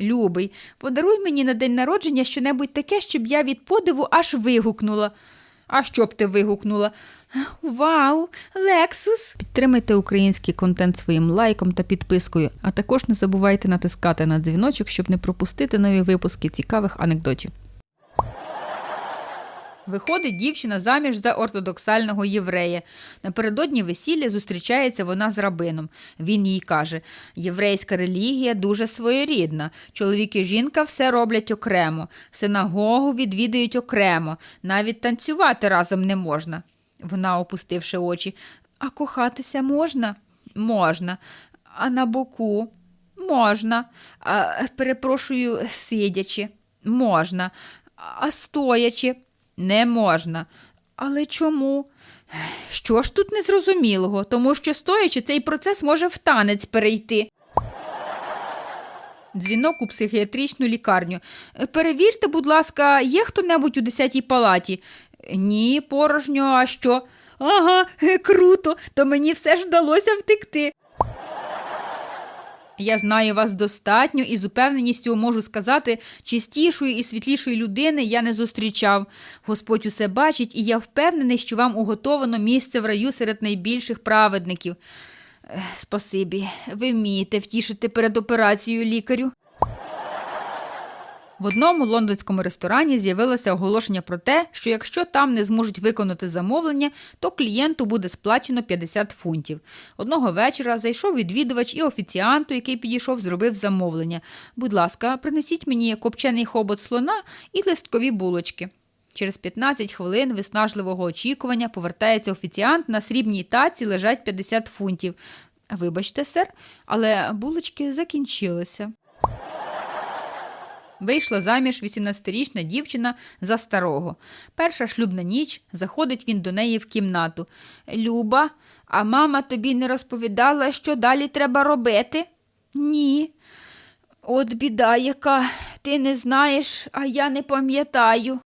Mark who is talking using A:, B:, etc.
A: Любий, подаруй мені на день народження щонебудь таке, щоб я від подиву аж вигукнула. А що б ти вигукнула? Вау, Лексус! Підтримайте український контент своїм лайком та підпискою, а також не забувайте натискати на дзвіночок, щоб не пропустити нові випуски цікавих анекдотів. Виходить дівчина заміж за ортодоксального єврея. Напередодні весілля зустрічається вона з рабином. Він їй каже: єврейська релігія дуже своєрідна. Чоловік і жінка все роблять окремо, синагогу відвідують окремо, навіть танцювати разом не можна. Вона, опустивши очі, а кохатися можна? Можна. А на боку? Можна. А, перепрошую, сидячи. Можна. А стоячи? Не можна. Але чому? Що ж тут незрозумілого? Тому що стоячи, цей процес може в танець перейти. Дзвінок у психіатричну лікарню. «Е, Перевірте, будь ласка, є хто-небудь у 10-й палаті? Ні, порожньо, а що? Ага, круто, то мені все ж вдалося втекти. Я знаю вас достатньо і з упевненістю можу сказати, чистішої і світлішої людини я не зустрічав. Господь усе бачить, і я впевнений, що вам уготовано місце в раю серед найбільших праведників. Спасибі, ви вмієте втішити перед операцією лікарю. В одному лондонському ресторані з'явилося оголошення про те, що якщо там не зможуть виконати замовлення, то клієнту буде сплачено 50 фунтів. Одного вечора зайшов відвідувач і офіціанту, який підійшов, зробив замовлення. Будь ласка, принесіть мені копчений хобот слона і листкові булочки. Через 15 хвилин виснажливого очікування повертається офіціант, на срібній таці лежать 50 фунтів. Вибачте, сер, але булочки закінчилися. Вийшла заміж 18-річна дівчина за старого. Перша шлюбна ніч заходить він до неї в кімнату. Люба, а мама тобі не розповідала, що далі треба робити? Ні. От біда яка, ти не знаєш, а я не пам'ятаю.